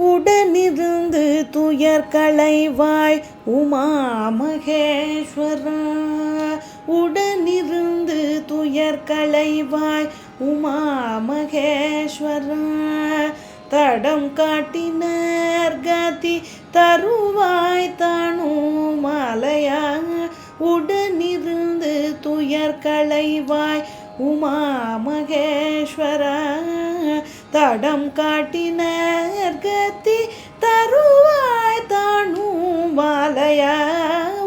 உடனிருந்து துயர் களைவாய் உமா மகேஸ்வரா உடனிருந்து துயர் களைவாய் உமா மகேஸ்வரா தடம் காட்டினர் கதி தருவாய் தானும் மாலையா உடனிருந்து துயர் களைவாய் உமா மகேஸ்வரா தடம் காட்டினர் கத்தி தருவாய் தானும் மாலையா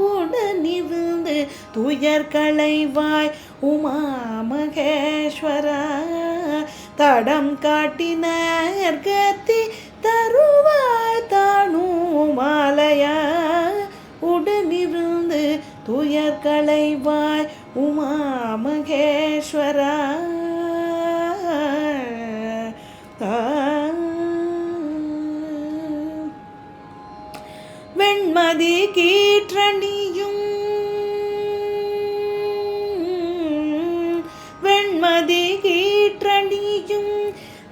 உடனிருந்து துயர் களைவாய் உமா மகேஸ்வரா தடம் காட்டினர் கத்தி தருவாய் தானும் மாலையா உடனிருந்து துயர் களைவாய் உமா மகேஸ்வரா வெண்மதி கீற்றணியும் வெண்மதி கீற்றணியும்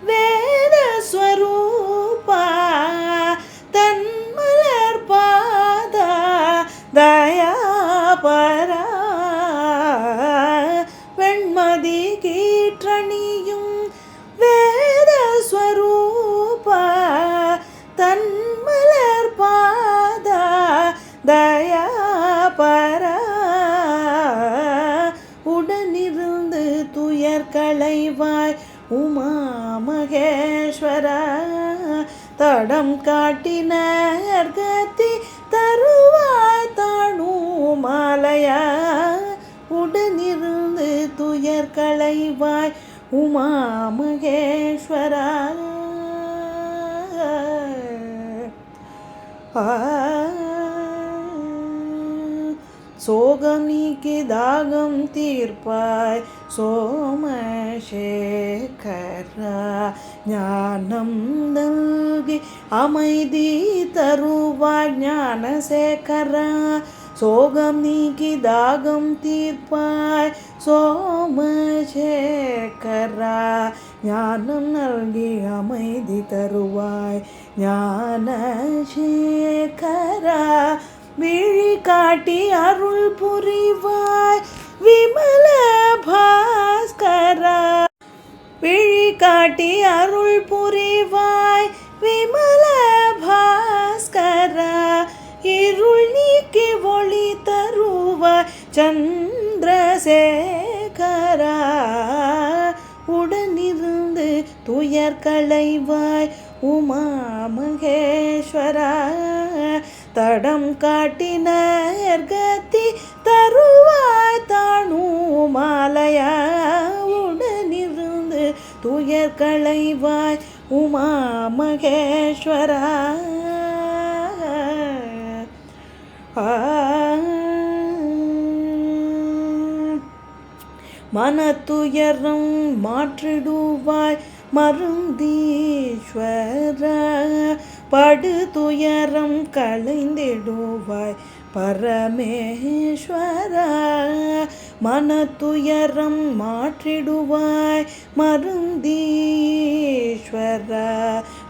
வேதஸ்வரூபா தன்மலர் பாதா தயாபரா வெண்மதி கீற்றணியும் வேதஸ்வரூபா தன்ம களைவாய். உமா மகேஸ்வரா தடம் காட்டினர் கத்தி தருவாய் தானும் மாலையா. உடனிருந்து துயர் களைவாய். உமா மகேஸ்வரா. ஆ. சோகம் நீக்கி தாகம் தீர்ப்பாய். சோமசேகரா ஞானம் நல்கி அமைதி தருவாய் ஞானசேகரா. சோகம் நீக்கி தாகம் தீர்ப்பாய் சோமசேகரா ஞானம் நல்கி அமைதி தருவாய் ஞானசேகரா. விழி காட்டி அருள் புரிவாய் விமல பாஸ்கரா விழி காட்டி அருள் புரிவாய் விமல பாஸ்கரா இருள் நீக்கி ஒளி தருவாய் சந்திரசேகரா உடனிருந்து துயர் களைவாய் உமா மகேஸ்வரா தடம் காட்டினர் கத்தி தருவாய் தானூ மாலையா உடனிருந்து துயர் களைவாய் உமா மகேஸ்வரா. மனத்துயரம் மாற்றிடுவாய் மருந்தீஸ்வர. படுதுயரம் களைந்திடுவாய் பரமேஸ்வரா மனத்துயரம் மாற்றிடுவாய். மருந்தீஸ்வரா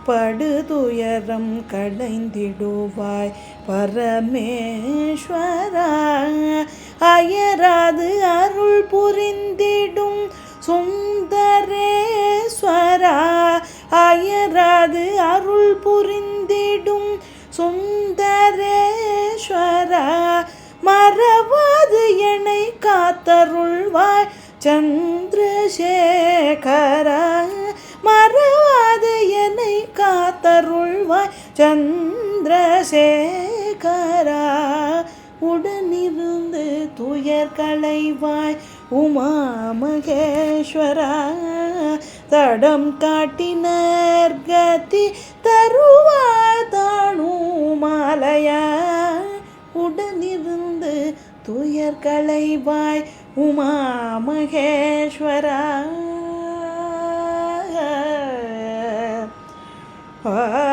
படுதுயரம் களைந்திடுவாய் பரமேஸ்வரா அயராது அருள் புரிந்திடும் சுந்தரேஸ்வரா. அருள் புரிந்திடும் சுந்தரேஸ்வரா மறவாது என்னை காத்தருள்வாய் சந்திரசேகரா மறவாது என்னை காத்தருள்வாய் சந்திரசேகரா. உடனிருந்து துயர் களைவாய் உமா மகேஸ்வரா தடம் காட்டினர் கதி தருவாய் மாலையா உடனிருந்து துயர் களைவாய் உமா மகேஸ்வரா ஆ.